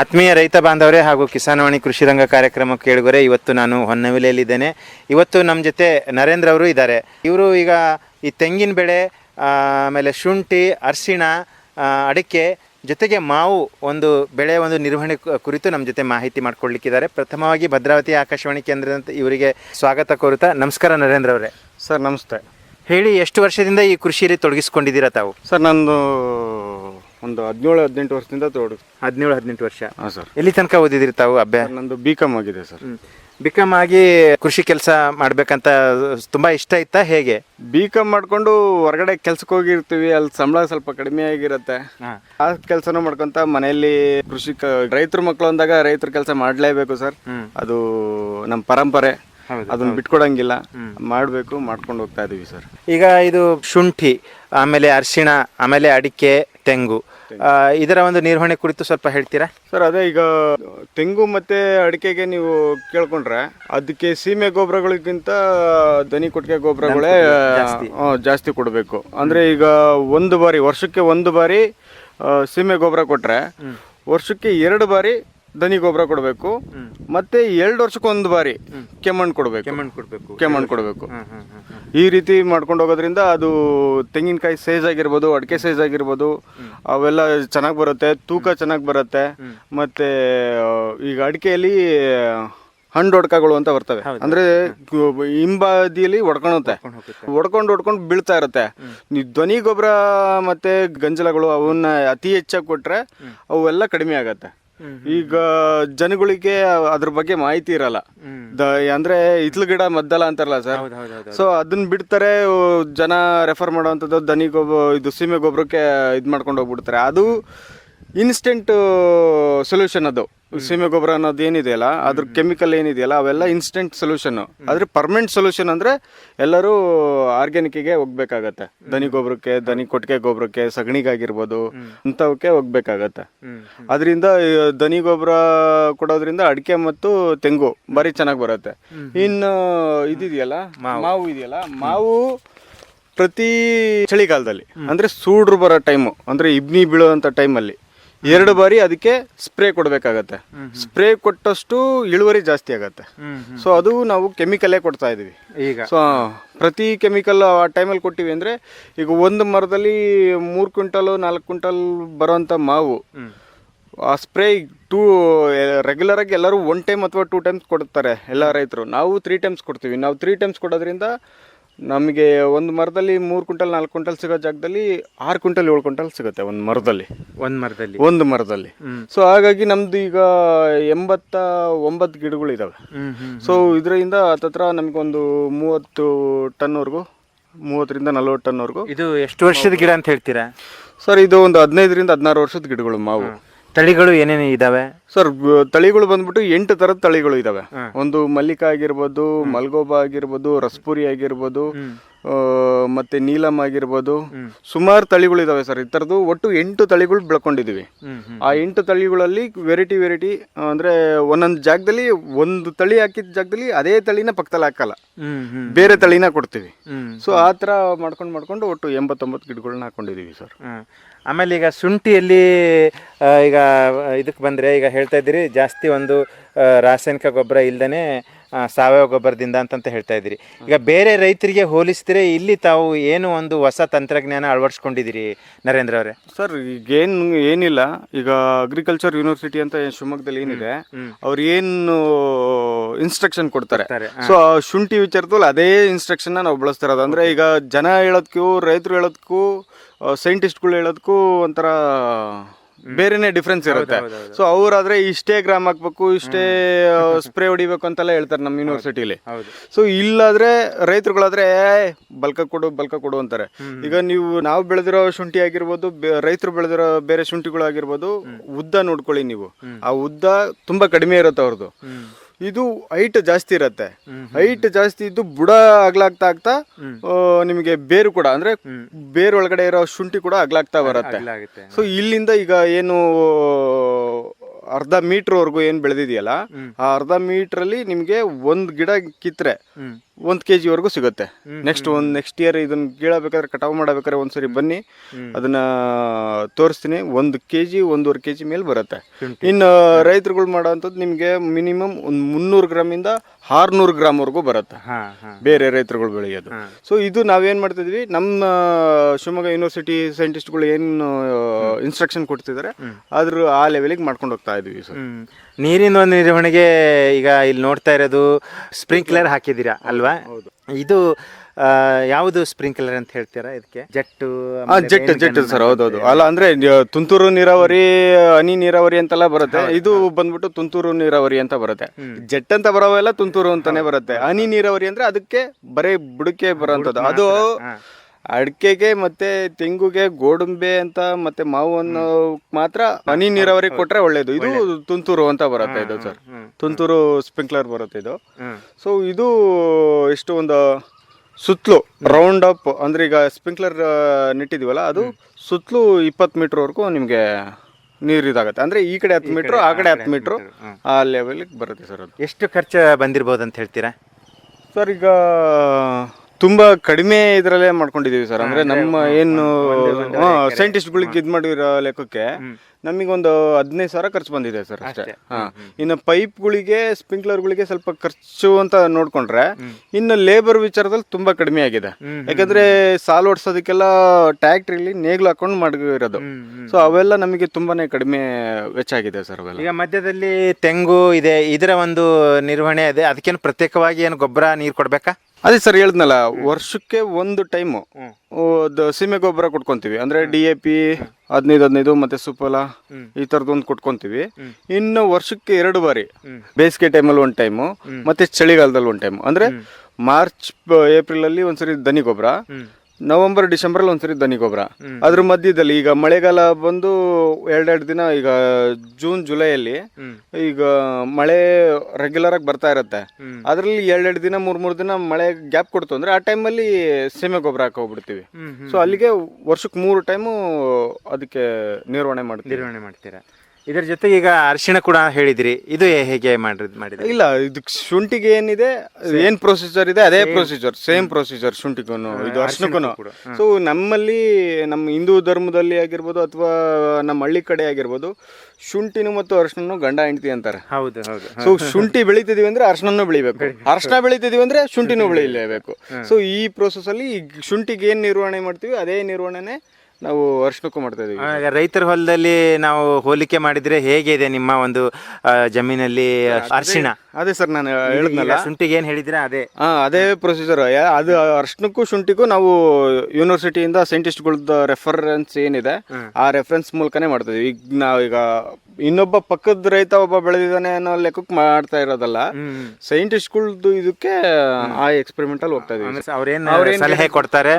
ಆತ್ಮೀಯ ರೈತ ಬಾಂಧವರೇ ಹಾಗೂ ಕಿಸಾನವಾಣಿ ಕೃಷಿ ರಂಗ ಕಾರ್ಯಕ್ರಮ ಕೇಳುಗರೆ ಇವತ್ತು ನಾನು ಹೊನ್ನವಿಲೆಯಲ್ಲಿದ್ದೇನೆ. ಇವತ್ತು ನಮ್ಮ ಜೊತೆ ನರೇಂದ್ರ ಅವರು ಇದ್ದಾರೆ. ಇವರು ಈಗ ಈ ತೆಂಗಿನ ಬೆಳೆ ಆಮೇಲೆ ಶುಂಠಿ ಅರಿಶಿಣ ಅಡಿಕೆ ಜೊತೆಗೆ ಮಾವು ಒಂದು ಬೆಳೆ ಒಂದು ನಿರ್ವಹಣೆ ಕುರಿತು ನಮ್ಮ ಜೊತೆ ಮಾಹಿತಿ ಮಾಡ್ಕೊಳ್ಲಿಕ್ಕಿದ್ದಾರೆ. ಪ್ರಥಮವಾಗಿ ಭದ್ರಾವತಿ ಆಕಾಶವಾಣಿ ಕೇಂದ್ರದಂತ ಇವರಿಗೆ ಸ್ವಾಗತ ಕೋರುತ್ತಾ ನಮಸ್ಕಾರ ನರೇಂದ್ರ ಅವರೇ. ಸರ್ ನಮಸ್ತೆ. ಹೇಳಿ ಎಷ್ಟು ವರ್ಷದಿಂದ ಈ ಕೃಷಿಯಲ್ಲಿ ತೊಡಗಿಸ್ಕೊಂಡಿದ್ದೀರಾ ತಾವು? ಸರ್ ನಂದು ಒಂದು ಹದಿನೇಳು ಹದಿನೆಂಟು ವರ್ಷದಿಂದ ತೋಡು. ಹದಿನೇಳು ಹದಿನೆಂಟು ವರ್ಷ. ಹಾಂ ಸರ್. ಎಲ್ಲಿ ತನಕ ಓದಿದಿರಿ ತಾವು ಅಭ್ಯಾಸ ನಂದು ಬಿ ಕಾಮ್ ಆಗಿದೆ ಸರ್. ಬಿಕಮ್ ಆಗಿ ಕೃಷಿ ಕೆಲಸ ಮಾಡ್ಬೇಕಂತ ತುಂಬಾ ಇಷ್ಟ ಇತ್ತಾ ಹೇಗೆ? ಬಿ ಕಾಮ್ ಮಾಡ್ಕೊಂಡು ಹೊರಗಡೆ ಕೆಲ್ಸಕ್ಕೆ ಹೋಗಿರ್ತೀವಿ ಅಲ್ಲಿ ಸಂಬಳ ಸ್ವಲ್ಪ ಕಡಿಮೆ ಆಗಿರುತ್ತೆ. ಆ ಕೆಲಸನೂ ಮಾಡ್ಕೊಂತ ಮನೆಯಲ್ಲಿ ಕೃಷಿ ರೈತರ ಮಕ್ಕಳು ಅಂದಾಗ ರೈತರ ಕೆಲಸ ಮಾಡಲೇಬೇಕು ಸರ್. ಅದು ನಮ್ಮ ಪರಂಪರೆ. ಅದನ್ನ ಬಿಟ್ಕೊಡಂಗಿಲ್ಲ. ಮಾಡಬೇಕು ಮಾಡ್ಕೊಂಡು ಹೋಗ್ತಾ ಇದೀವಿ ಸರ್. ಈಗ ಇದು ಶುಂಠಿ ಆಮೇಲೆ ಅರಿಶಿಣ ಆಮೇಲೆ ಅಡಿಕೆ ತೆಂಗು. ಇದರ ಒಂದು ನಿರ್ವಹಣೆ ಕುರಿತು ಸ್ವಲ್ಪ ಹೇಳ್ತೀರಾ? ಸರ್ ಅದೇ ಈಗ ತೆಂಗು ಮತ್ತೆ ಅಡಿಕೆಗೆ ನೀವು ಕೇಳ್ಕೊಂಡ್ರೆ ಅದಕ್ಕೆ ಸೀಮೆ ಗೊಬ್ಬರಗಳಿಗಿಂತ ದನಿ ಕೊಟ್ಟಿಗೆ ಗೊಬ್ಬರಗಳೇ ಜಾಸ್ತಿ. ಕೊಡಬೇಕು. ಅಂದ್ರೆ ಈಗ ಒಂದು ಬಾರಿ ವರ್ಷಕ್ಕೆ ಒಂದು ಬಾರಿ ಸೀಮೆ ಗೊಬ್ಬರ ಕೊಟ್ರೆ ವರ್ಷಕ್ಕೆ ಎರಡು ಬಾರಿ ದನಿ ಗೊಬ್ಬರ ಕೊಡಬೇಕು. ಮತ್ತೆ ಎರಡು ವರ್ಷಕ್ಕೆ ಒಂದು ಬಾರಿ ಕೆಮ್ಮಣ್ಣು ಕೊಡಬೇಕು. ಕೆಮ್ಮಣ್ಣು ಕೊಡಬೇಕು. ಕೆಮ್ಮಣ್ಣು ಕೊಡಬೇಕು. ಈ ರೀತಿ ಮಾಡ್ಕೊಂಡು ಹೋಗೋದ್ರಿಂದ ಅದು ತೆಂಗಿನಕಾಯಿ ಸೈಜ್ ಆಗಿರ್ಬೋದು ಅಡಿಕೆ ಸೈಜ್ ಆಗಿರ್ಬೋದು ಅವೆಲ್ಲ ಚೆನ್ನಾಗಿ ಬರುತ್ತೆ. ತೂಕ ಚೆನ್ನಾಗಿ ಬರುತ್ತೆ. ಮತ್ತೆ ಈಗ ಅಡಿಕೆಯಲ್ಲಿ ಹಣ್ಣು ಹೊಡ್ಕಗಳು ಅಂತ ಬರ್ತವೆ. ಅಂದ್ರೆ ಹಿಂಬದಿಯಲ್ಲಿ ಒಡ್ಕೊಳುತ್ತೆ ಒಡ್ಕೊಂಡು ಹೊಡ್ಕೊಂಡು ಬೀಳ್ತಾ ಇರುತ್ತೆ. ಧ್ವನಿ ಗೊಬ್ಬರ ಮತ್ತೆ ಗಂಜಲಗಳು ಅವನ್ನ ಅತಿ ಹೆಚ್ಚಾಗಿ ಕೊಟ್ರೆ ಅವೆಲ್ಲ ಕಡಿಮೆ ಆಗತ್ತೆ. ಈಗ ಜನಗಳಿಗೆ ಅದ್ರ ಬಗ್ಗೆ ಮಾಹಿತಿ ಇರಲ್ಲ. ದ- ಅಂದ್ರೆ ಇತ್ಲ ಗಿಡ ಮದ್ದಲ್ಲ ಅಂತಾರಲ್ಲ ಸರ್? ಸೊ ಅದನ್ನ ಬಿಡ್ತಾರೆ ಜನ ರೆಫರ್ ಮಾಡುವಂಥದ್ದು ದನಿ ಗೊಬ್ಬರ ಇದು ಸೀಮೆ ಗೊಬ್ಬರಕ್ಕೆ ಇದು ಮಾಡ್ಕೊಂಡು ಹೋಗ್ಬಿಡ್ತಾರೆ. ಅದು ಇನ್ಸ್ಟೆಂಟ್ ಸೊಲ್ಯೂಷನ್ ಅದು. ಸೀಮೆ ಗೊಬ್ಬರ ಅನ್ನೋದು ಏನಿದೆಯಲ್ಲ ಅದ್ರ ಕೆಮಿಕಲ್ ಏನಿದೆಯಲ್ಲ ಅವೆಲ್ಲ ಇನ್ಸ್ಟೆಂಟ್ ಸೊಲ್ಯೂಷನ್ ಆದ್ರೆ ಪರ್ಮನೆಂಟ್ ಸೊಲ್ಯೂಷನ್ ಅಂದ್ರೆ ಎಲ್ಲರೂ ಆರ್ಗ್ಯಾನಿಕ್ಗೆ ಹೋಗ್ಬೇಕಾಗತ್ತೆ. ದನಿ ಗೊಬ್ಬರಕ್ಕೆ ದನಿ ಕೊಟ್ಟಿಗೆ ಗೊಬ್ಬರಕ್ಕೆ ಸಗಣಿಗಾಗಿರ್ಬೋದು ಇಂಥವಕ್ಕೆ ಹೋಗ್ಬೇಕಾಗತ್ತೆ. ಅದರಿಂದ ದನಿ ಗೊಬ್ಬರ ಕೊಡೋದ್ರಿಂದ ಅಡಿಕೆ ಮತ್ತು ತೆಂಗು ಬಾರಿ ಚೆನ್ನಾಗಿ ಬರುತ್ತೆ. ಇನ್ನು ಇದಿದೆಯಲ್ಲ ಮಾವು. ಇದೆಯಲ್ಲ ಮಾವು ಪ್ರತಿ ಚಳಿಗಾಲದಲ್ಲಿ ಅಂದ್ರೆ ಸೂಡ್ರು ಬರೋ ಟೈಮು ಅಂದ್ರೆ ಇಬ್ನಿ ಬೀಳುವಂತ ಟೈಮಲ್ಲಿ ಎರಡು ಬಾರಿ ಅದಕ್ಕೆ ಸ್ಪ್ರೇ ಕೊಡಬೇಕಾಗತ್ತೆ. ಸ್ಪ್ರೇ ಕೊಟ್ಟಷ್ಟು ಇಳುವರಿ ಜಾಸ್ತಿ ಆಗತ್ತೆ. ಸೊ ಅದು ನಾವು ಕೆಮಿಕಲೇ ಕೊಡ್ತಾ ಇದೀವಿ. ಈಗ. ಸೊ ಪ್ರತಿ ಕೆಮಿಕಲ್ ಆ ಟೈಮಲ್ಲಿ ಕೊಟ್ಟಿವಿ ಅಂದ್ರೆ ಈಗ ಒಂದು ಮರದಲ್ಲಿ ಮೂರು ಕ್ವಿಂಟಲ್ ನಾಲ್ಕು ಕ್ವಿಂಟಲ್ ಬರೋಂಥ ಮಾವು ಆ ಸ್ಪ್ರೇ ಟೂ ರೆಗ್ಯುಲರ್ ಆಗಿ ಎಲ್ಲರೂ ಒನ್ ಟೈಮ್ ಅಥವಾ ಟೂ ಟೈಮ್ಸ್ ಕೊಡ್ತಾರೆ ಎಲ್ಲ ರೈತರು. ನಾವು ತ್ರೀ ಟೈಮ್ಸ್ ಕೊಡ್ತೀವಿ. ನಾವು ತ್ರೀ ಟೈಮ್ಸ್ ಕೊಡೋದ್ರಿಂದ ನಮಗೆ ಒಂದು ಮರದಲ್ಲಿ ಮೂರು ಕ್ವಿಂಟಲ್ ನಾಲ್ಕು ಕ್ವಿಂಟಲ್ ಸಿಗೋ ಜಾಗದಲ್ಲಿ ಆರು ಕ್ವಿಂಟಲ್ ಏಳು ಕ್ವಿಂಟಲ್ ಸಿಗುತ್ತೆ ಒಂದು ಮರದಲ್ಲಿ. ಒಂದು ಮರದಲ್ಲಿ. ಒಂದು ಮರದಲ್ಲಿ. ಸೊ ಹಾಗಾಗಿ ನಮ್ದು ಈಗ ಎಂಬತ್ತ ಒಂಬತ್ತು ಗಿಡಗಳು ಇದಾವೆ. ಹ್ಮ್ ಹ್ಮ್ ಸೊ ಇದರಿಂದ ಹತ್ತತ್ರ ನಮಗೊಂದು ಮೂವತ್ತು ಟನ್ವರೆಗೂ ಮೂವತ್ತರಿಂದ ನಲವತ್ತು ಟನ್ವರೆಗೂ. ಇದು ಎಷ್ಟು ವರ್ಷದ ಗಿಡ ಅಂತ ಹೇಳ್ತೀರಾ? ಸರ್ ಇದು ಒಂದು ಹದಿನೈದರಿಂದ ಹದಿನಾರು ವರ್ಷದ ಗಿಡಗಳು ಮಾವು. ತಳಿಗಳು ಏನೇನು ಇದಾವೆ? ಸರ್ ಬ- ತಳಿಗಳು ಬಂದ್ಬಿಟ್ಟು ಎಂಟು ತರದ ತಳಿಗಳು ಇದಾವೆ. ಒಂದು ಮಲ್ಲಿಕ ಆಗಿರ್ಬೋದು ಮಲ್ಗೋಬಾ ಆಗಿರ್ಬೋದು ರಸ್ಪುರಿ ಆಗಿರ್ಬೋದು ಮತ್ತೆ ನೀಲಮ್ ಆಗಿರ್ಬೋದು. ಸುಮಾರು ತಳಿಗಳು ಇದಾವೆ ಸರ್. ಈ ಥರದ್ದು ಒಟ್ಟು ಎಂಟು ತಳಿಗಳು ಬೆಳ್ಕೊಂಡಿದೀವಿ. ಆ ಎಂಟು ತಳಿಗಳಲ್ಲಿ ವೆರೈಟಿ ವೆರೈಟಿ ಅಂದ್ರೆ ಒಂದೊಂದು ಜಾಗದಲ್ಲಿ ಒಂದು ತಳಿ ಹಾಕಿದ ಜಾಗದಲ್ಲಿ ಅದೇ ತಳಿನ ಪಕ್ಕದಲ್ಲಿ ಹಾಕಲ್ಲ. ಬೇರೆ ತಳಿನ ಕೊಡ್ತೀವಿ. ಸೊ ಆ ಥರ ಮಾಡ್ಕೊಂಡು ಮಾಡ್ಕೊಂಡು ಒಟ್ಟು ಎಂಬತ್ತೊಂಬತ್ತು ಗಿಡಗಳನ್ನ ಹಾಕೊಂಡಿದೀವಿ ಸರ್. ಆಮೇಲೆ ಈಗ ಶುಂಠಿಯಲ್ಲಿ ಈಗ ಇದಕ್ಕೆ ಬಂದರೆ ಈಗ ಹೇಳ್ತಾ ಇದ್ದೀರಿ ಜಾಸ್ತಿ ಒಂದು ರಾಸಾಯನಿಕ ಗೊಬ್ಬರ ಇಲ್ದೇ ಸಾವಯವ ಗೊಬ್ಬರದಿಂದ ಅಂತಂತ ಹೇಳ್ತಾ ಇದ್ದೀರಿ. ಈಗ ಬೇರೆ ರೈತರಿಗೆ ಹೋಲಿಸಿದ್ರೆ ಇಲ್ಲಿ ತಾವು ಏನು ಒಂದು ಹೊಸ ತಂತ್ರಜ್ಞಾನ ಅಳವಡಿಸ್ಕೊಂಡಿದ್ದೀರಿ ನರೇಂದ್ರ ಅವರೇ? ಸರ್ ಈಗ ಏನು ಏನಿಲ್ಲ. ಈಗ ಅಗ್ರಿಕಲ್ಚರ್ ಯೂನಿವರ್ಸಿಟಿ ಅಂತ ಏನ್ ಶಿವಮೊಗ್ಗದಲ್ಲಿ ಏನಿದೆ ಅವ್ರು ಏನು ಇನ್ಸ್ಟ್ರಕ್ಷನ್ ಕೊಡ್ತಾರೆ. ಸೊ ಶುಂಠಿ ವಿಚಾರದಲ್ಲಿ ಅದೇ ಇನ್ಸ್ಟ್ರಕ್ಷನ್ ನಾವು ಬಳಸ್ತಾರದು ಅಂದ್ರೆ ಈಗ ಜನ ಹೇಳೋದಕ್ಕೂ ರೈತರು ಹೇಳೋದಕ್ಕೂ ಸೈಂಟಿಸ್ಟ್ಗಳು ಹೇಳೋದಕ್ಕೂ ಒಂಥರ ಬೇರೆನೇ ಡಿಫ್ರೆನ್ಸ್ ಇರುತ್ತೆ. ಸೊ ಅವ್ರಾದ್ರೆ ಇಷ್ಟೇ ಗ್ರಾಮ್ ಹಾಕ್ಬೇಕು ಇಷ್ಟೇ ಸ್ಪ್ರೇ ಹೊಡಿಬೇಕು ಅಂತೆಲ್ಲ ಹೇಳ್ತಾರೆ ನಮ್ಮ ಯೂನಿವರ್ಸಿಟಿಲಿ ಸೊ ಇಲ್ಲಾದ್ರೆ ರೈತರುಗಳಾದ್ರೆ ಬಲ್ಕ ಕೊಡು ಬಲ್ಕ ಕೊಡು ಅಂತಾರೆ. ಈಗ ನೀವು ನಾವು ಬೆಳೆದಿರೋ ಶುಂಠಿ ಆಗಿರ್ಬೋದು ರೈತರು ಬೆಳೆದಿರೋ ಬೇರೆ ಶುಂಠಿಗಳು ಆಗಿರ್ಬೋದು ಉದ್ದ ನೋಡ್ಕೊಳ್ಳಿ ನೀವು. ಆ ಉದ್ದ ತುಂಬಾ ಕಡಿಮೆ ಇರುತ್ತೆ ಅವ್ರದ್ದು. ಇದು ಹೈಟ್ ಜಾಸ್ತಿ ಇರುತ್ತೆ. ಹೈಟ್ ಜಾಸ್ತಿ ಇದ್ದು ಬುಡ ಅಗ್ಲಾಗ್ತಾ ಆಗ್ತಾ ನಿಮಗೆ ಬೇರು ಕೂಡ ಅಂದ್ರೆ ಬೇರು ಒಳಗಡೆ ಇರೋ ಶುಂಠಿ ಕೂಡ ಅಗ್ಲಾಗ್ತಾ ಬರುತ್ತೆ. ಸೊ ಇಲ್ಲಿಂದ ಈಗ ಏನು ಅರ್ಧ ಮೀಟರ್ ವರೆಗೂ ಏನ್ ಬೆಳೆದಿದೆಯಲ್ಲ ಆ ಅರ್ಧ ಮೀಟರ್ ಅಲ್ಲಿ ನಿಮ್ಗೆ ಒಂದ್ ಗಿಡ ಕಿತ್ರೆ ಒಂದು ಕೆ ಜಿವರೆಗೂ ಸಿಗುತ್ತೆ. ನೆಕ್ಸ್ಟ್ ಒಂದು ನೆಕ್ಸ್ಟ್ ಇಯರ್ ಇದನ್ನ ಕೀಳಬೇಕಾದ್ರೆ ಕಟಾವು ಮಾಡಬೇಕಾದ್ರೆ ಒಂದ್ಸರಿ ಬನ್ನಿ. ಅದನ್ನ ತೋರಿಸ್ತೀನಿ. ಒಂದು ಕೆ ಜಿ ಒಂದೂವರೆ ಕೆ ಜಿ ಮೇಲೆ ಬರುತ್ತೆ. ಇನ್ನು ರೈತರುಗಳು ಮಾಡೋವಂಥದ್ದು ನಿಮಗೆ ಮಿನಿಮಮ್ ಒಂದು ಮುನ್ನೂರು ಗ್ರಾಮಿಂದ ಆರ್ನೂರು ಗ್ರಾಮ್ವರೆಗೂ ಬರುತ್ತೆ. ಬೇರೆ ರೈತರುಗಳು ಬೆಳೆಯೋದು. ಸೊ ಇದು ನಾವೇನು ಮಾಡ್ತಿದ್ವಿ? ನಮ್ಮ ಶಿವಮೊಗ್ಗ ಯೂನಿವರ್ಸಿಟಿ ಸೈಂಟಿಸ್ಟ್ಗಳು ಏನು ಇನ್ಸ್ಟ್ರಕ್ಷನ್ ಕೊಡ್ತಿದ್ದಾರೆ ಅದ್ರ ಆ ಲೆವೆಲಿಗೆ ಮಾಡ್ಕೊಂಡು ಹೋಗ್ತಾ ಇದ್ವಿ ಸರ್ ನೀರಿನ ಒಂದು ನಿರ್ವಹಣೆಗೆ ಈಗ ಇಲ್ಲಿ ನೋಡ್ತಾ ಇರೋದು ಸ್ಪ್ರಿಂಕ್ಲರ್ ಹಾಕಿದ್ದೀರಾ ಅಲ್ವಾ? ಇದು ಆ, ಯಾವುದು ಸ್ಪ್ರಿಂಕ್ಲರ್ ಅಂತ ಹೇಳ್ತೀರಾ ಇದಕ್ಕೆ? ಜೆಟ್ಟು ಜೆಟ್ ಜೆಟ್ ಸರ್ ಹೌದೌದು ಅಲ್ಲ ಅಂದ್ರೆ ತುಂತುರು ನೀರಾವರಿ ಹನಿ ನೀರಾವರಿ ಅಂತೆಲ್ಲ ಬರುತ್ತೆ. ಇದು ಬಂದ್ಬಿಟ್ಟು ತುಂತುರು ನೀರಾವರಿ ಅಂತ ಬರುತ್ತೆ. ಜೆಟ್ ಅಂತ ಬರೋವೆಲ್ಲ ತುಂತುರು ಅಂತಾನೆ ಬರುತ್ತೆ. ಹನಿ ನೀರಾವರಿ ಅಂದ್ರೆ ಅದಕ್ಕೆ ಬರೀ ಬುಡಕ್ಕೆ ಬರೋಂಥದ್ದು. ಅದು ಅಡಿಕೆಗೆ ಮತ್ತೆ ತೆಂಗುಗೆ ಗೋಡಂಬೆ ಅಂತ ಮತ್ತೆ ಮಾವು ಅನ್ನೋ ಮಾತ್ರ ಹನಿ ನೀರಾವರಿ ಕೊಟ್ರೆ ಒಳ್ಳೇದು. ಇದು ತುಂತುರು ಅಂತ ಬರುತ್ತೆ ಇದು ಸರ್. ತುಂತುರು ಸ್ಪ್ರಿಂಕ್ಲರ್ ಬರುತ್ತೆ ಇದು. ಸೊ ಇದು ಎಷ್ಟು ಒಂದು ಸುತ್ತಲೂ ರೌಂಡ್ ಅಪ್ ಅಂದ್ರೆ ಈಗ ಸ್ಪ್ರಿಂಕ್ಲರ್ ನೆಟ್ಟಿದೀವಲ್ಲ ಅದು ಸುತ್ತಲೂ ಇಪ್ಪತ್ತು ಮೀಟರ್ವರೆಗೂ ನಿಮಗೆ ನೀರು ಇದಾಗುತ್ತೆ. ಅಂದ್ರೆ ಈ ಕಡೆ ಹತ್ತು ಮೀಟ್ರು ಆ ಕಡೆ ಹತ್ತು ಮೀಟ್ರು ಆ ಲೆವೆಲ್ಗೆ ಬರುತ್ತೆ ಸರ್ ಅದು. ಎಷ್ಟು ಖರ್ಚು ಬಂದಿರ್ಬೋದು ಅಂತ ಹೇಳ್ತೀರಾ? ಸರ್ ಈಗ ತುಂಬಾ ಕಡಿಮೆ ಇದರಲ್ಲೇ ಮಾಡ್ಕೊಂಡಿದೀವಿ ಸರ್. ಅಂದ್ರೆ ನಮ್ಮ ಏನು ಸೈಂಟಿಸ್ಟ್ಗಳಿಗೆ ಇದು ಮಾಡಿರೋ ಲೆಕ್ಕಕ್ಕೆ ನಮಗೊಂದು ಹದಿನೈದು ಸಾವಿರ ಖರ್ಚು ಬಂದಿದೆ ಸರ್ ಅಷ್ಟೇ. ಹಾ. ಇನ್ನು ಪೈಪ್ಗಳಿಗೆ ಸ್ಪ್ರಿಂಕ್ಲರ್ಗಳಿಗೆ ಸ್ವಲ್ಪ ಖರ್ಚು ಅಂತ ನೋಡ್ಕೊಂಡ್ರೆ ಇನ್ನು ಲೇಬರ್ ವಿಚಾರದಲ್ಲಿ ತುಂಬಾ ಕಡಿಮೆ ಆಗಿದೆ. ಯಾಕಂದ್ರೆ ಸಾಲ್ ಓಡಿಸೋದಕ್ಕೆಲ್ಲ ಟ್ಯಾಕ್ಟ್ರಿಲಿ ನೇಗ್ಲು ಹಾಕೊಂಡು ಮಾಡಿರೋದು ಸೊ ಅವೆಲ್ಲ ನಮಗೆ ತುಂಬಾನೇ ಕಡಿಮೆ ವೆಚ್ಚ ಆಗಿದೆ ಸರ್ ಅವೆಲ್ಲ. ಈಗ ಮಧ್ಯದಲ್ಲಿ ತೆಂಗು ಇದೆ ಇದರ ಒಂದು ನಿರ್ವಹಣೆ ಇದೆ. ಅದಕ್ಕೇನು ಪ್ರತ್ಯೇಕವಾಗಿ ಏನು ಗೊಬ್ಬರ ನೀರು ಕೊಡ್ಬೇಕಾ? ಅದೇ ಸರ್ ಹೇಳಿದ್ನಲ್ಲ ವರ್ಷಕ್ಕೆ ಒಂದು ಟೈಮು ಸೀಮೆ ಗೊಬ್ಬರ ಕೊಟ್ಕೊಂತೀವಿ. ಅಂದ್ರೆ ಡಿ ಎ ಪಿ ಹದಿನೈದು ಹದಿನೈದು ಮತ್ತೆ ಸುಫಲ ಈ ತರದ್ದು ಒಂದು ಕೊಟ್ಕೊಂತೀವಿ ಇನ್ನು ವರ್ಷಕ್ಕೆ ಎರಡು ಬಾರಿ ಬೇಸಿಗೆ ಟೈಮಲ್ಲಿ ಒಂದು ಟೈಮು ಮತ್ತೆ ಚಳಿಗಾಲದಲ್ಲಿ ಒಂದು ಟೈಮು ಅಂದ್ರೆ ಮಾರ್ಚ್ ಏಪ್ರಿಲ್ ಅಲ್ಲಿ ಒಂದ್ಸರಿ ದನಿ ಗೊಬ್ಬರ. ನವೆಂಬರ್ ಡಿಸೆಂಬರ್ ಅಲ್ಲಿ ಒಂದ್ಸರಿ ದನಿ ಗೊಬ್ಬರ ಅದ್ರ ಮಧ್ಯದಲ್ಲಿ ಈಗ ಮಳೆಗಾಲ ಬಂದು ಎರಡೆರಡು ದಿನ ಈಗ ಜೂನ್ ಜುಲೈಯಲ್ಲಿ ಈಗ ಮಳೆ ರೆಗ್ಯುಲರ್ ಆಗಿ ಬರ್ತಾ ಇರತ್ತೆ. ಅದ್ರಲ್ಲಿ ಎರಡೆರಡು ದಿನ ಮೂರ್ ಮೂರ್ ದಿನ ಮಳೆ ಗ್ಯಾಪ್ ಕೊಡ್ತು ಅಂದ್ರೆ ಆ ಟೈಮಲ್ಲಿ ಸೀಮೆ ಗೊಬ್ಬರ ಹಾಕೋಗ್ಬಿಡ್ತೀವಿ ಹೋಗ್ಬಿಡ್ತೀವಿ. ಸೊ ಅಲ್ಲಿಗೆ ವರ್ಷಕ್ಕೆ ಮೂರು ಟೈಮು ಅದಕ್ಕೆ ನಿರ್ವಹಣೆ ಮಾಡ್ತೀವಿ. ನಿರ್ವಹಣೆ ಮಾಡ್ತೀರಾ? ಇದರ ಜೊತೆಗೆ ಈಗ ಅರಿಶಿಣ ಕೂಡ ಹೇಳಿದ್ರಿ. ಇದು ಹೇಗೆ ಮಾಡಿದ್ ಮಾಡಿದ್ರಿ? ಇಲ್ಲ ಇದು ಶುಂಠಿಗೆ ಏನಿದೆ ಏನ್ ಪ್ರೊಸೀಜರ್ ಇದೆ ಅದೇ ಪ್ರೊಸೀಜರ್ ಸೇಮ್ ಪ್ರೊಸೀಜರ್ ಶುಂಠಿಗೂ ಇದು ಅರ್ಶನಕ್ಕೂ ಸೊ ನಮ್ಮಲ್ಲಿ ನಮ್ಮ ಹಿಂದೂ ಧರ್ಮದಲ್ಲಿ ಆಗಿರ್ಬೋದು ಅಥವಾ ನಮ್ಮ ಹಳ್ಳಿ ಕಡೆ ಆಗಿರ್ಬೋದು ಶುಂಠಿನು ಮತ್ತು ಅರ್ಶನನು ಗಂಡ ಹೆಂಡತಿ ಅಂತಾರೆ. ಹೌದು ಹೌದು. ಸೊ ಶುಂಠಿ ಬೆಳಿತಿದೀವಿ ಅಂದ್ರೆ ಅರ್ಶನನ್ನು ಬೆಳಿಬೇಕು. ಅರ್ಶನ ಬೆಳಿತಿದೀವಿ ಅಂದ್ರೆ ಶುಂಠಿನೂ ಬೆಳಿಲೇಬೇಕು. ಸೊ ಈ ಪ್ರೊಸೆಸ್ ಅಲ್ಲಿ ಶುಂಠಿಗೆ ಏನ್ ನಿರ್ವಹಣೆ ಮಾಡ್ತೀವಿ ಅದೇ ನಿರ್ವಹಣೆನೆ ನಾವು ವರ್ಷಕ್ಕೂ ಮಾಡ್ತಾ ಇದೀವಿ. ಆಗ ರೈತರ ಹೊಲದಲ್ಲಿ ನಾವು ಹೋಲಿಕೆ ಮಾಡಿದ್ರೆ ಹೇಗೆ ಇದೆ ನಿಮ್ಮ ಒಂದು ಆ, ಜಮೀನಲ್ಲಿ ಅರಿಶಿಣ? ಅದೇ ಸರ್ ನಾನು ಹೇಳಿದ್ನಲ್ಲ. ಶುಂಠಿಗೆ ಏನ್ ಹೇಳಿದ್ರೆ ಅದೇ. ಹಾ ಅದೇ ಪ್ರೊಸೀಜರ್ ಅದು ಅರ್ಶನಕ್ಕೂ ಶುಂಠಿಗೂ ನಾವು ಯೂನಿವರ್ಸಿಟಿಯಿಂದ ಸೈಂಟಿಸ್ಟ್ಗಳದ್ದು ರೆಫರೆನ್ಸ್ ಏನಿದೆ ಆ ರೆಫರೆನ್ಸ್ ಮೂಲಕನೇ ಮಾಡ್ತೀವಿ ಈಗ ನಾವು ಈಗ ಇನ್ನೊಬ್ಬ ಪಕ್ಕದ ರೈತ ಒಬ್ಬ ಬೆಳೆದಿದ್ದಾನೆ ಅನ್ನೋ ಲೆಕ್ಕಕ್ಕೆ ಮಾಡ್ತಾ ಇರೋದಲ್ಲ ಸೈಂಟಿಸ್ಟ್ಗಳದ್ದು ಇದಕ್ಕೆ ಆ ಎಕ್ಸ್ಪೆರಿಮೆಂಟಲ್ ಹೋಗ್ತಾ ಇದೀವಿ. ಅವ್ರೇನು ಸಲಹೆ ಕೊಡ್ತಾರೆ.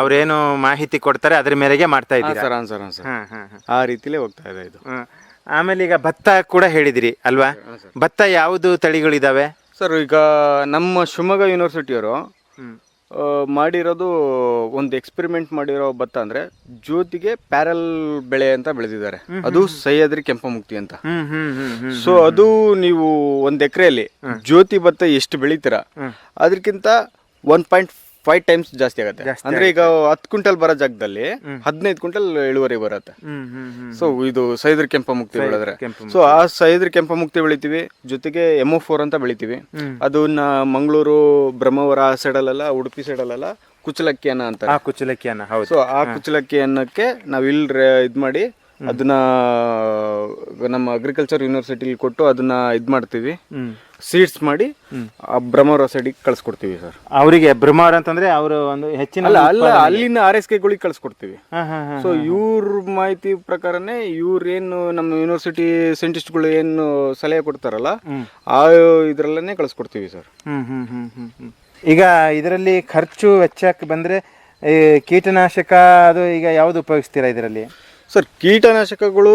ಅವ್ರೇನು ಮಾಹಿತಿ ಕೊಡ್ತಾರೆ ಅದ್ರ ಮೇರೆಗೆ ಮಾಡ್ತಾ ಇದ್ದೀರಾ? Sir sir sir. ಹಾ, ಹಾ, ಹಾ. ಆ ರೀತಿಲೇ ಹೋಗ್ತಾ ಇದೆ ಇದು. ಹಾ. ಆಮೇಲೆ ಈಗ ಭತ್ತ ಕೂಡ ಹೇಳಿದಿರಿ ಅಲ್ವಾ? ಭತ್ತ ಯಾವುದು ತಳಿಗಳಿದಾವೆ? ಸರ್ ಈಗ ನಮ್ಮ ಶಿವಮೊಗ್ಗ ಯೂನಿವರ್ಸಿಟಿಯವರು ಆ, ಮಾಡಿರೋದು ಒಂದು ಎಕ್ಸ್ಪೆರಿಮೆಂಟ್ ಮಾಡಿರೋ ಭತ್ತ ಅಂದ್ರೆ ಜ್ಯೋತಿಗೆ ಪ್ಯಾರಲ್ ಬೆಳೆ ಅಂತ ಬೆಳೆದಿದ್ದಾರೆ. ಅದು ಸಹ್ಯಾದ್ರಿ ಕೆಂಪಮುಕ್ತಿ ಅಂತ. ಹ್ಮ್ ಹ್ಮ್ ಹ್ಮ್ ಹ್ಮ್ ಸೊ ಅದು ನೀವು ಒಂದ್ ಎಕರೆಯಲ್ಲಿ ಜ್ಯೋತಿ ಭತ್ತ ಎಷ್ಟು ಬೆಳಿತೀರಾ? ಅದಕ್ಕಿಂತ ಒನ್ ಪಾಯಿಂಟ್ ಫೈವ್ ಟೈಮ್ಸ್ ಜಾಸ್ತಿ ಆಗುತ್ತೆ. ಅಂದ್ರೆ ಈಗ ಹತ್ತು ಕ್ವಿಂಟಲ್ ಬರೋ ಜಾಗದಲ್ಲಿ ಹದಿನೈದು ಕ್ವಿಂಟಲ್ ಇಳುವರಿ ಬರುತ್ತೆ. ಸೊ ಇದು ಸೈದ್ರ ಕೆಂಪ ಮುಕ್ತಿ ಬೆಳೆದ್ರೆ. ಸೊ ಆ ಸೈದ್ರ ಕೆಂಪ ಮುಕ್ತಿ ಬೆಳಿತೀವಿ ಜೊತೆಗೆ ಎಂಒ ಫೋರ್ ಅಂತ ಬೆಳಿತೀವಿ. ಅದನ್ನ ಮಂಗಳೂರು ಬ್ರಹ್ಮವರ ಆ ಸೈಡಲ್ಲೆಲ್ಲ ಉಡುಪಿ ಸೈಡಲ್ಲೆಲ್ಲ ಕುಚ್ಚಲಕ್ಕಿ ಅನ್ನ ಅಂತ ಕುಚ್ಚಲಕ್ಕಿ ಅನ್ನ ಹೌದು. ಸೊ ಆ ಕುಚ್ಚಲಕ್ಕಿ ಅನ್ನಕ್ಕೆ ನಾವು ಇಲ್ಲಿ ಇದ್ ಮಾಡಿ ಅದನ್ನ ನಮ್ಮ ಅಗ್ರಿಕಲ್ಚರ್ ಯೂನಿವರ್ಸಿಟಿಲಿ ಕೊಟ್ಟು ಅದನ್ನ ಇದ್ ಮಾಡ್ತೀವಿ. ಸೀಡ್ಸ್ ಮಾಡಿ ಆ ಬ್ರಹ್ಮವರ ಸೈಡಿಗೆ ಕಳ್ಸ್ಕೊಡ್ತೀವಿ ಸರ್ ಅವರಿಗೆ ಬ್ರಹ್ಮವರ ಅಂತಂದ್ರೆ ಅವರು ಒಂದು ಹೆಚ್ಚಿನ ಅಲ್ಲ ಅಲ್ಲ ಅಲ್ಲಿನ ಆರ್ ಎಸ್ ಕೆಗಳಿಗೆ ಕಳ್ಸ್ಕೊಡ್ತೀವಿ. ಸೊ ಇವ್ರ ಮಾಹಿತಿ ಪ್ರಕಾರನೇ ಇವ್ರೇನು ನಮ್ಮ ಯೂನಿವರ್ಸಿಟಿ ಸೈಂಟಿಸ್ಟ್ಗಳು ಏನು ಸಲಹೆ ಕೊಡ್ತಾರಲ್ಲ ಆ ಇದ್ರಲ್ಲೇ ಕಳಿಸ್ಕೊಡ್ತೀವಿ ಸರ್ ಹ್ಮ್ ಹ್ಮ್ ಹ್ಮ್ ಹ್ಮ್ ಹ್ಮ್. ಈಗ ಇದರಲ್ಲಿ ಖರ್ಚು ವೆಚ್ಚಕ್ಕೆ ಬಂದ್ರೆ ಕೀಟನಾಶಕ ಅದು ಈಗ ಯಾವ್ದು ಉಪಯೋಗಿಸ್ತೀರಾ ಇದರಲ್ಲಿ? ಸರ್ ಕೀಟನಾಶಕಗಳು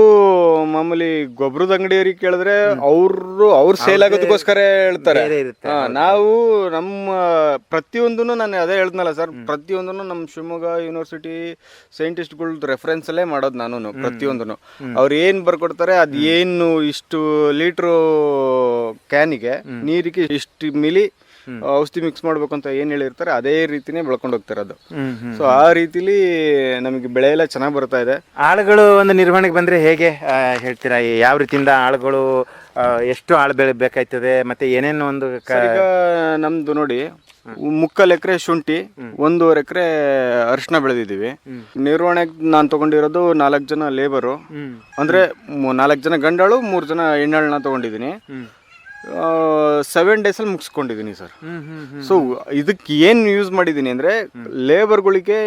ಮಾಮೂಲಿ ಗೊಬ್ಬರದ ಅಂಗಡಿಯವರಿಗೆ ಕೇಳಿದ್ರೆ ಅವರು ಅವ್ರು ಸೇಲ್ ಆಗೋದಕ್ಕೋಸ್ಕರ ಹೇಳ್ತಾರೆ. ಹಾ, ನಾವು ನಮ್ಮ ಪ್ರತಿಯೊಂದನ್ನು ನಾನು ಅದೇ ಹೇಳ್ದ್ನಲ್ಲ ಸರ್ ಪ್ರತಿಯೊಂದನ್ನು ನಮ್ಮ ಶಿವಮೊಗ್ಗ ಯೂನಿವರ್ಸಿಟಿ ಸೈಂಟಿಸ್ಟ್ಗಳ ರೆಫರೆನ್ಸ್ ಅಲ್ಲೇ ಮಾಡೋದು ನಾನು ಪ್ರತಿಯೊಂದನ್ನು. ಅವ್ರು ಏನ್ ಬರ್ಕೊಡ್ತಾರೆ ಅದ್ ಏನು ಇಷ್ಟು ಲೀಟ್ರು ಕ್ಯಾನಿಗೆ ನೀರಿಗೆ ಇಷ್ಟು ಮಿಲಿ ಔಷಧಿ ಮಿಕ್ಸ್ ಮಾಡ್ಬೇಕು ಅಂತ ಏನ್ ಹೇಳಿರ್ತಾರೆ ಅದೇ ರೀತಿನೇ ಬೆಳ್ಕೊಂಡು ಹೋಗ್ತಾರೆ ಹ್ಮ್ ಸೊ ಆ ರೀತಿಲಿ ನಮಗೆ ಬೆಳೆ ಎಲ್ಲ ಚೆನ್ನಾಗಿ ಬರ್ತಾ ಇದೆ. ಆಳುಗಳು ಒಂದು ನಿರ್ವಹಣೆಗೆ ಬಂದ್ರೆ ಹೇಗೆ ಆ, ಹೇಳ್ತೀರಾ? ಈ ಯಾವ ರೀತಿಯಿಂದ ಆಳುಗಳು ಆ, ಎಷ್ಟು ಆಳು ಬೆಳೆ ಬೇಕಾಯ್ತದೆ ಮತ್ತೆ ಏನೇನು ಒಂದು ಕ- ಈಗ ನಮ್ದು ನೋಡಿ ಮುಕ್ಕಲ್ ಎಕರೆ ಶುಂಠಿ ಒಂದೂವರೆ ಎಕರೆ ಅರಿಶಿನ ಬೆಳೆದಿದ್ದೀವಿ. ನಿರ್ವಹಣೆ ನಾನು ತಗೊಂಡಿರೋದು ನಾಲ್ಕು ಜನ ಲೇಬರು ಅಂದ್ರೆ ನಾಲ್ಕು ಜನ ಗಂಡಾಳು ಮೂರು ಜನ ಹೆಣ್ಣಾಳನ್ನ ತಗೊಂಡಿದ್ದೀನಿ. ಸೆವೆನ್ ಡೇಸಲ್ಲಿ ಮುಗಿಸ್ಕೊಂಡಿದ್ದೀನಿ ಸರ್. ಸೊ ಇದಕ್ಕೆ ಏನು ಯೂಸ್ ಮಾಡಿದ್ದೀನಿ ಅಂದರೆ ಲೇಬರ್ಗಳಿಗೆ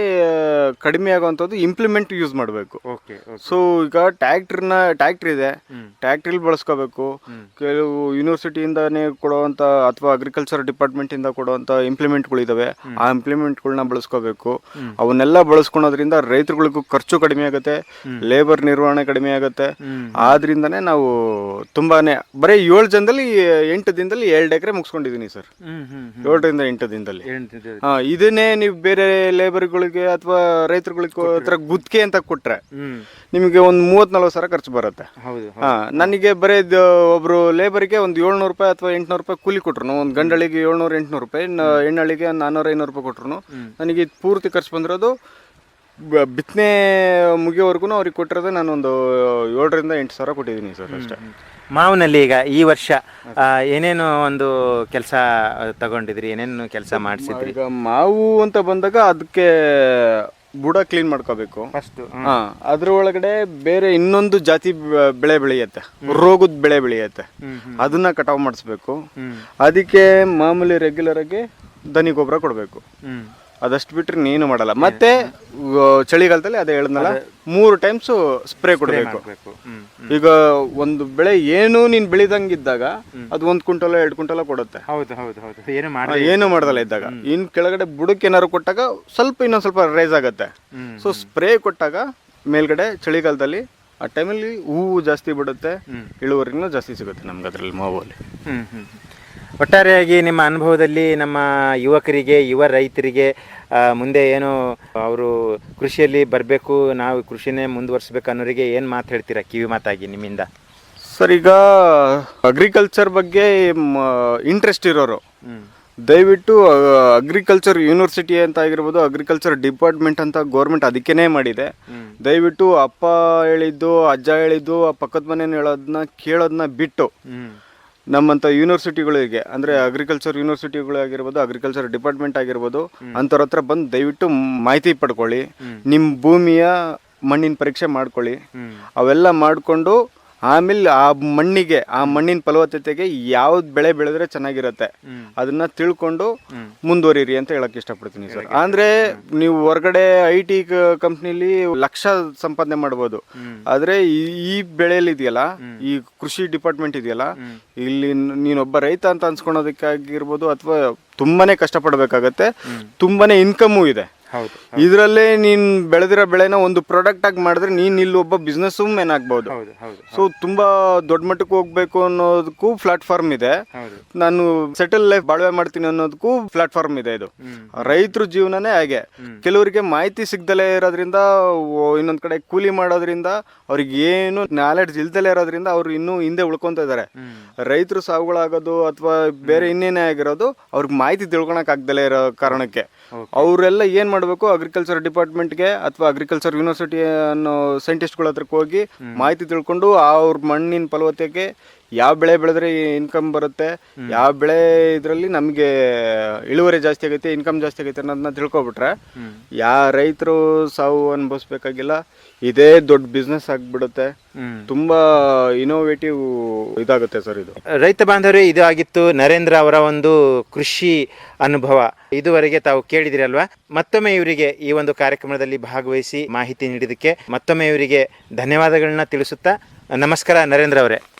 ಕಡಿಮೆ ಆಗುವಂಥದ್ದು ಇಂಪ್ಲಿಮೆಂಟ್ ಯೂಸ್ ಮಾಡಬೇಕು. ಓಕೆ ಸೊ ಈಗ ಟ್ಯಾಕ್ಟ್ರಿನ ಟ್ಯಾಕ್ಟ್ರಿ ಇದೆ. ಟ್ಯಾಕ್ಟ್ರಿಲಿ ಬಳಸ್ಕೋಬೇಕು. ಕೆಲವು ಯೂನಿವರ್ಸಿಟಿಯಿಂದನೇ ಕೊಡುವಂಥ ಅಥವಾ ಅಗ್ರಿಕಲ್ಚರ್ ಡಿಪಾರ್ಟ್ಮೆಂಟಿಂದ ಕೊಡುವಂಥ ಇಂಪ್ಲಿಮೆಂಟ್ಗಳಿದ್ದಾವೆ ಆ ಇಂಪ್ಲಿಮೆಂಟ್ಗಳನ್ನ ಬಳಸ್ಕೋಬೇಕು. ಅವನ್ನೆಲ್ಲ ಬಳಸ್ಕೊಳೋದ್ರಿಂದ ರೈತರುಗಳಿಗೂ ಖರ್ಚು ಕಡಿಮೆ ಆಗುತ್ತೆ. ಲೇಬರ್ ನಿರ್ವಹಣೆ ಕಡಿಮೆ ಆಗುತ್ತೆ. ಆದ್ರಿಂದನೇ ನಾವು ತುಂಬಾನೇ ಬರೀ ಏಳು ಜನದಲ್ಲಿ ಎಂಟು ದಿನದಲ್ಲಿ ಎರಡು ಎಕರೆ ಮುಗಿಸ್ಕೊಂಡಿದ್ದೀನಿ ಸರ್. ಏಳರಿಂದ ಎಂಟು ದಿನದಲ್ಲಿ. ಹಾ ಇದನ್ನೇ ನೀವು ಬೇರೆ ಲೇಬರ್ಗಳಿಗೆ ಅಥವಾ ರೈತರುಗಳಿಗೆ ಹತ್ರ ಗುತ್ತಿಗೆ ಅಂತ ಕೊಟ್ರೆ ನಿಮಗೆ ಒಂದು ಮೂವತ್ ನಲ್ವತ್ತು ಸಾವಿರ ಖರ್ಚು ಬರುತ್ತೆ. ಹಾ ನನಗೆ ಬರೀ ಒಬ್ರು ಲೇಬರ್ಗೆ ಒಂದು ಏಳ್ನೂರು ರೂಪಾಯಿ ಅಥವಾ ಎಂಟ್ನೂರು ರೂಪಾಯಿ ಕೂಲಿ ಕೊಟ್ರು ಒಂದು ಗಂಡಳಿಗೆ ಏಳ್ನೂರು ಎಂಟ್ನೂರು ರೂಪಾಯಿ ಹೆಣ್ಣಳಿಗೆ ಒಂದು ನಾನ್ನೂರು ಐನೂರು ರೂಪಾಯಿ ಕೊಟ್ರು ನನಗೆ ಇದು ಪೂರ್ತಿ ಖರ್ಚು ಬಂದಿರೋದು ಬಿತ್ತನೆ ಮುಗಿಯೋವರೆಗೂ ಅವ್ರಿಗೆ ಕೊಟ್ಟಿರೋದು ನಾನು ಒಂದು ಏಳರಿಂದ ಎಂಟು ಸಾವಿರ ಕೊಟ್ಟಿದ್ದೀನಿ ಸರ್ ಅಷ್ಟೇ. ಮಾವಿನಲ್ಲಿ ಈಗ ಈ ವರ್ಷ ಆ, ಏನೇನು ಒಂದು ಕೆಲಸ ತಗೊಂಡಿದ್ರಿ ಏನೇನು ಕೆಲಸ ಮಾಡಿಸಿದ್ರಿ? ಈಗ ಮಾವು ಅಂತ ಬಂದಾಗ ಅದಕ್ಕೆ ಬುಡ ಕ್ಲೀನ್ ಮಾಡ್ಕೋಬೇಕು. ಅಷ್ಟು ಹಾ ಅದ್ರ ಒಳಗಡೆ ಬೇರೆ ಇನ್ನೊಂದು ಜಾತಿ ಬ- ಬೆಳೆ ಬೆಳೆಯುತ್ತೆ. ರೋಗದ ಬೆಳೆ ಬೆಳೆಯುತ್ತೆ. ಅದನ್ನ ಕಟಾವ್ ಮಾಡಿಸ್ಬೇಕು. ಅದಕ್ಕೆ ಮಾಮೂಲಿ ರೆಗ್ಯುಲರ್ ಆಗಿ ದನಿ ಗೊಬ್ಬರ ಕೊಡಬೇಕು. ಹ್ಮ್. ಅದಷ್ಟು ಬಿಟ್ರೆ ನೀನು ಮಾಡಲ್ಲ. ಮತ್ತೆ ಚಳಿಗಾಲದಲ್ಲಿ ಅದೇ ಹೇಳಿದ್ನಲ್ಲ ಮೂರು ಟೈಮ್ಸ್ ಸ್ಪ್ರೇ ಕೊಡಬೇಕು. ಬೇಕು ಹ್ಮ್ ಈಗ ಒಂದು ಬೆಳೆ ಏನು ನೀನ್ ಬೆಳಿದಂಗಿದ್ದಾಗ ಅದು ಒಂದ್ ಕುಂಟಲ ಎರಡು ಕುಂಟಲ ಕೊಡುತ್ತೆ. ಹೌದು ಹೌದು ಹೌದು. ಏನು ಆ, ಮಾಡಿ ಏನು ಮಾಡ್ದಲ್ಲ ಇದ್ದಾಗ. ಇನ್ ಕೆಳಗಡೆ ಬುಡಕ್ಕೆ ಏನಾರು ಕೊಟ್ಟಾಗ ಸ್ವಲ್ಪ ಇನ್ನೊಂದ್ ಸ್ವಲ್ಪ ರೈಸ್ ಆಗತ್ತೆ. ಹ್ಮ್. ಸೊ ಸ್ಪ್ರೇ ಕೊಟ್ಟಾಗ ಮೇಲ್ಗಡೆ ಚಳಿಗಾಲದಲ್ಲಿ ಆ ಟೈಮಲ್ಲಿ ಹೂವು ಜಾಸ್ತಿ ಬಿಡುತ್ತೆ ಇಳುವರಿನೂ ಜಾಸ್ತಿ ಸಿಗುತ್ತೆ ನಮ್ಗೆ ಅದ್ರಲ್ಲಿ ಮಾವಲ್ಲಿ ಹ್ಮ್ ಹ್ಮ್. ಒಟ್ಟಾರೆಯಾಗಿ ನಿಮ್ಮ ಅನುಭವದಲ್ಲಿ ನಮ್ಮ ಯುವಕರಿಗೆ ಯುವ ರೈತರಿಗೆ ಮುಂದೆ ಏನು ಅವರು ಕೃಷಿಯಲ್ಲಿ ಬರಬೇಕು ನಾವು ಕೃಷಿನೇ ಮುಂದುವರಿಸ್ಬೇಕು ಅನ್ನೋರಿಗೆ ಏನು ಮಾತು ಹೇಳ್ತೀರಾ ಕಿವಿ ಮಾತಾಗಿ ನಿಮ್ಮಿಂದ? ಸರ್ ಈಗ ಅಗ್ರಿಕಲ್ಚರ್ ಬಗ್ಗೆ ಇಂಟ್ರೆಸ್ಟ್ ಇರೋರು. ದಯವಿಟ್ಟು ಅಗ್ರಿಕಲ್ಚರ್ ಯೂನಿವರ್ಸಿಟಿ ಅಂತ ಆಗಿರ್ಬೋದು ಅಗ್ರಿಕಲ್ಚರ್ ಡಿಪಾರ್ಟ್ಮೆಂಟ್ ಅಂತ ಗೌರ್ಮೆಂಟ್ ಅದಕ್ಕೇ ಮಾಡಿದೆ. ದಯವಿಟ್ಟು ಅಪ್ಪ ಹೇಳಿದ್ದು ಅಜ್ಜ ಹೇಳಿದ್ದು ಆ ಪಕ್ಕದ ಮನೇನ ಹೇಳೋದನ್ನ ಕೇಳೋದನ್ನ ಬಿಟ್ಟು. ನಮ್ಮಂಥ ಯೂನಿವರ್ಸಿಟಿಗಳಿಗೆ ಅಂದರೆ ಅಗ್ರಿಕಲ್ಚರ್ ಯೂನಿವರ್ಸಿಟಿಗಳು ಆಗಿರ್ಬೋದು ಅಗ್ರಿಕಲ್ಚರ್ ಡಿಪಾರ್ಟ್ಮೆಂಟ್ ಆಗಿರ್ಬೋದು ಅಂಥವ್ರ ಹತ್ರ ಬಂದು ದಯವಿಟ್ಟು ಮಾಹಿತಿ ಪಡ್ಕೊಳ್ಳಿ. ನಿಮ್ಮ ಭೂಮಿಯ ಮಣ್ಣಿನ ಪರೀಕ್ಷೆ ಮಾಡ್ಕೊಳ್ಳಿ. ಅವೆಲ್ಲ ಮಾಡಿಕೊಂಡು ಆಮೇಲೆ ಆ ಮಣ್ಣಿಗೆ ಆ ಮಣ್ಣಿನ ಫಲವತ್ತತೆಗೆ ಯಾವ್ದು ಬೆಳೆ ಬೆಳೆದ್ರೆ ಚೆನ್ನಾಗಿರುತ್ತೆ. ಅದನ್ನ ತಿಳ್ಕೊಂಡು. ಮುಂದುವರಿರಿ ಅಂತ ಹೇಳಕ್ ಇಷ್ಟಪಡ್ತೀನಿ ಸರ್. ಅಂದ್ರೆ ನೀವು ಹೊರಗಡೆ ಐ ಟಿ ಕಂಪ್ನಿಲಿ ಲಕ್ಷ ಸಂಪಾದನೆ ಮಾಡ್ಬೋದು. ಆದ್ರೆ ಈ- ಬೆಳೆಯಲ್ಲಿ ಇದೆಯಲ್ಲ ಈ ಕೃಷಿ ಡಿಪಾರ್ಟ್ಮೆಂಟ್ ಇದೆಯಲ್ಲ ಇಲ್ಲಿ ನೀನೊಬ್ಬ ರೈತ ಅಂತ ಅನ್ಸ್ಕೊಳೋದಕ್ಕಾಗಿರ್ಬೋದು ಅಥವಾ ತುಂಬಾನೇ ಕಷ್ಟಪಡ್ಬೇಕಾಗತ್ತೆ. ತುಂಬಾನೇ ಇನ್ಕಮು ಇದೆ. ಹೌದು ಇದರಲ್ಲೇ ನೀನ್ ಬೆಳೆದಿರೋ ಬೆಳೆನ ಒಂದು ಪ್ರಾಡಕ್ಟ್ ಆಗಿ ಮಾಡಿದ್ರೆ ನೀನ್ ಇಲ್ಲಿ ಒಬ್ಬ ಬಿಸ್ನೆಸ್ ಮ್ಯಾನ್ ಆಗ್ಬಹುದು ಹೌದು ಹೌದು ಸೊ ತುಂಬಾ ದೊಡ್ಡ ಮಟ್ಟಕ್ಕೆ ಹೋಗ್ಬೇಕು ಅನ್ನೋದಕ್ಕೂ ಪ್ಲಾಟ್ಫಾರ್ಮ್ ಇದೆ. ನಾನು ಸೆಟಲ್ ಲೈಫ್ ಬಾಳ್ವೆ ಮಾಡ್ತೀನಿ ಅನ್ನೋದಕ್ಕೂ ಪ್ಲಾಟ್ಫಾರ್ಮ್ ಇದೆ ಇದು. ರೈತರ ಜೀವನನೇ ಹಾಗೆ. ಕೆಲವರಿಗೆ ಮಾಹಿತಿ ಸಿಗ್ದಲೇ ಇರೋದ್ರಿಂದ ಇನ್ನೊಂದ್ ಕಡೆ ಕೂಲಿ ಮಾಡೋದ್ರಿಂದ ಅವ್ರಿಗೆ ಏನು ನಾಲೆಡ್ಜ್ ಇಲ್ದಲೇ ಇರೋದ್ರಿಂದ ಅವ್ರು ಇನ್ನೂ ಹಿಂದೆ ಉಳ್ಕೊಂತ ಇದಾರೆ ರೈತರು ಸಾವುಗಳಾಗೋದು ಅಥವಾ ಬೇರೆ ಇನ್ನೇನೇ ಆಗಿರೋದು ಅವ್ರಿಗೆ ಮಾಹಿತಿ ತಿಳ್ಕೊಳಕ್ ಆಗ್ದಲೇ ಇರೋ ಕಾರಣಕ್ಕೆ. ಅವರೆಲ್ಲ ಏನ್ ಮಾಡಬೇಕು ಅಗ್ರಿಕಲ್ಚರ್ ಡಿಪಾರ್ಟ್ಮೆಂಟ್ಗೆ ಅಥವಾ ಅಗ್ರಿಕಲ್ಚರ್ ಯೂನಿವರ್ಸಿಟಿ ಅನ್ನೋ ಸೈಂಟಿಸ್ಟ್ಗಳ ಹತ್ರಕ್ಕೆ ಹೋಗಿ ಮಾಹಿತಿ ತಿಳ್ಕೊಂಡು ಅವ್ರ ಮಣ್ಣಿನ ಫಲವತ್ತತೆಗೆ ಯಾವ ಬೆಳೆ ಬೆಳೆದ್ರೆ ಇನ್ಕಮ್ ಬರುತ್ತೆ ಯಾವ ಬೆಳೆ ಇದರಲ್ಲಿ ನಮಗೆ ಇಳುವರಿ ಜಾಸ್ತಿ ಆಗೈತೆ ಇನ್ಕಮ್ ಜಾಸ್ತಿ ಆಗೈತೆ ಅನ್ನೋದನ್ನ ತಿಳ್ಕೊಬಿಟ್ರೆ ಯಾ ರೈತರು ಸಾವು ಅನುಭವಿಸ್ಬೇಕಾಗಿಲ್ಲ ಇದೇ ದೊಡ್ಡ ಬಿಸ್ನೆಸ್ ಆಗ್ಬಿಡುತ್ತೆ. ತುಂಬಾ ಇನೋವೇಟಿವ್ ಇದಾಗುತ್ತೆ ಸರ್ ಇದು. ರೈತ ಬಾಂಧವರೇ ಇದು ಆಗಿತ್ತು ನರೇಂದ್ರ ಅವರ ಒಂದು ಕೃಷಿ ಅನುಭವ. ಇದುವರೆಗೆ ತಾವು ಕೇಳಿದಿರಲ್ವಾ ಮತ್ತೊಮ್ಮೆ ಇವರಿಗೆ ಈ ಒಂದು ಕಾರ್ಯಕ್ರಮದಲ್ಲಿ ಭಾಗವಹಿಸಿ ಮಾಹಿತಿ ನೀಡಿದಕ್ಕೆ ಮತ್ತೊಮ್ಮೆ ಇವರಿಗೆ ಧನ್ಯವಾದಗಳನ್ನ ತಿಳಿಸುತ್ತಾ ನಮಸ್ಕಾರ ನರೇಂದ್ರ ಅವರೇ.